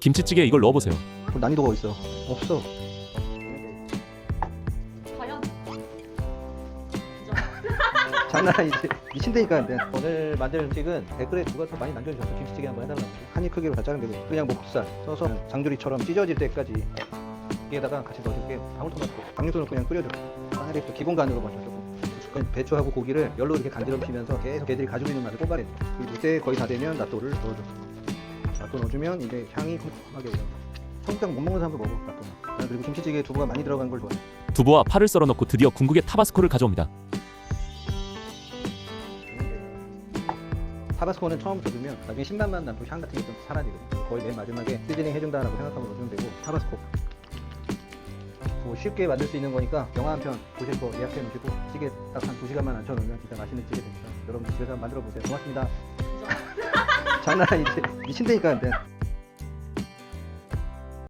김치찌개에 이걸 넣어보세요. 그럼 난이도가 있어. 없어. 과연 장난 아니지. 미친다니까. 근데. 오늘 만들 음식은 댓글에 누가 더 많이 남겨주셨어. 김치찌개 한번 해달라고. 한입 크기로 다 자르면 되고 그냥 목살 써서 장조리처럼 찢어질 때까지 여기에다가 같이 넣어줄게. 방울토마토, 넣고 그냥 끓여줘. 하나를 또 기본 간으로 먼저 조금. 배추하고 고기를 열로 이렇게 간지럼 피면서 계속 애들이 가지고 있는 맛을 뽑아내. 그리고 이때 거의 다 되면 낫또를 넣어줘. 낫또 넣어주면 이제 향이 쿰쿰하게 올라. 청국장 못 먹는 사람도 먹어 낫또. 그리고 김치찌개에 두부가 많이 들어간 걸 좋아해. 두부와 파를 썰어 넣고 드디어 궁극의 타바스코를 가져옵니다. 타바스코는 처음부터 넣으면 나중에 신맛만 나고 향 같은 게 좀 사라지거든. 거의 맨 마지막에 시즈닝 해준다라고 생각하고 넣으면 되고 타바스코. 뭐 쉽게 만들 수 있는 거니까 영화 한 편 보실 거 예약해 놓으시고 찌개 딱 한 2시간만 앉혀 놓으면 진짜 맛있는 찌개 됩니다. 여러분 집에서 만들어 보세요. 고맙습니다. 장난 아니지. 미친다니까 근데.